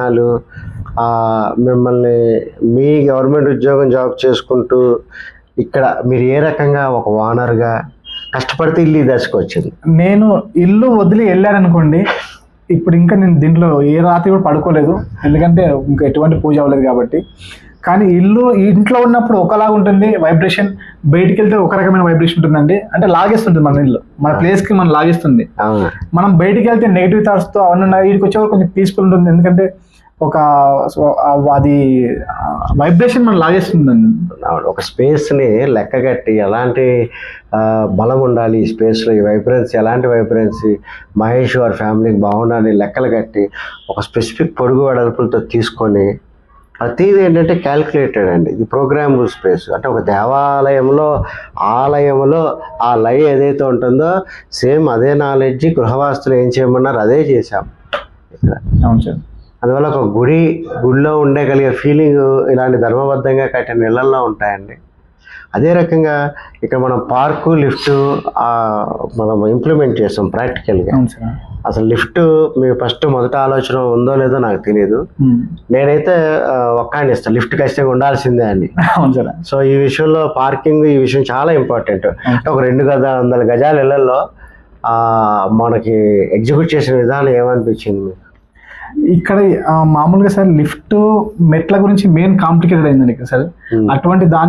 వాళ్ళు, మిమ్మల్ని మీ గవర్నమెంట్ ఉద్యోగం జాబ్ చేసుకుంటూ ఇక్కడ మీరు ఏ రకంగా ఒక ఓనర్గా కష్టపడితే ఇల్లు ఈ దశకు వచ్చింది? నేను ఇల్లు వదిలి వెళ్ళాననుకోండి ఇప్పుడు ఇంకా నేను దీంట్లో ఏ రాత్రి కూడా పడుకోలేదు. ఎందుకంటే ఇంకా ఎటువంటి పూజ అవ్వలేదు కాబట్టి. కానీ ఇల్లు ఇంట్లో ఉన్నప్పుడు ఒకలాగా ఉంటుంది వైబ్రేషన్ బయటికి వెళ్తే ఒక రకమైన వైబ్రేషన్ ఉంటుందండి. అంటే లాగేస్తుంది మన ఇల్లు మన ప్లేస్కి మనం లాగేస్తుంది. మనం బయటికి వెళ్తే నెగిటివ్ థాట్స్తో అవన్నీ ఉన్నాయి. వీడికి వచ్చేవారు కొంచెం పీస్ఫుల్ ఉంటుంది. ఎందుకంటే ఒక అది వైబ్రేషన్ మనం లాగేస్తుందండి అవును. ఒక స్పేస్ని లెక్కగట్టి ఎలాంటి బలం ఉండాలి ఈ స్పేస్లో ఈ వైబ్రెన్సీ ఎలాంటి వైబ్రెన్సీ మహేష్ వారి ఫ్యామిలీకి బాగుండాలి లెక్కలు కట్టి ఒక స్పెసిఫిక్ పొడుగు వెడల్పులతో తీసుకొని ప్రతిదీ ఏంటంటే క్యాల్కులేటెడ్ అండి. ఇది ప్రోగ్రామబుల్ స్పేస్ అంటే ఒక దేవాలయంలో ఆలయంలో ఆ లై ఏదైతే ఉంటుందో సేమ్ అదే నాలెడ్జ్ గృహవాస్తులు ఏం చేయమన్నారు అదే చేశాం. అవును సార్. అందువల్ల ఒక గుడి గుడిలో ఉండగలిగే ఫీలింగ్ ఇలాంటి ధర్మబద్ధంగా కట్టిన ఇళ్ళల్లో ఉంటాయండి. అదే రకంగా ఇక్కడ మనం పార్కు లిఫ్ట్ మనం ఇంప్లిమెంట్ చేస్తాం ప్రాక్టికల్గా అసలు లిఫ్ట్ మీ ఫస్ట్ మొదట ఆలోచన ఉందో లేదో నాకు తెలియదు. నేనైతే ఒక్కాడిని ఇస్తాను. లిఫ్ట్ ఖచ్చితంగా ఉండాల్సిందే అని సో ఈ విషయంలో పార్కింగ్ ఈ విషయం చాలా ఇంపార్టెంట్ ఒక రెండు గజ వందల గజాల ఇళ్ళలో ఆ, మనకి ఎగ్జిక్యూట్ చేసిన విధానం ఏమనిపించింది మీకు? ఇక్కడ మామూలుగా సార్ లిఫ్ట్ మెట్ల గురించి మెయిన్ కాంప్లికేటెడ్ అయిందండి ఇక్కడ సార్. అటువంటి దాని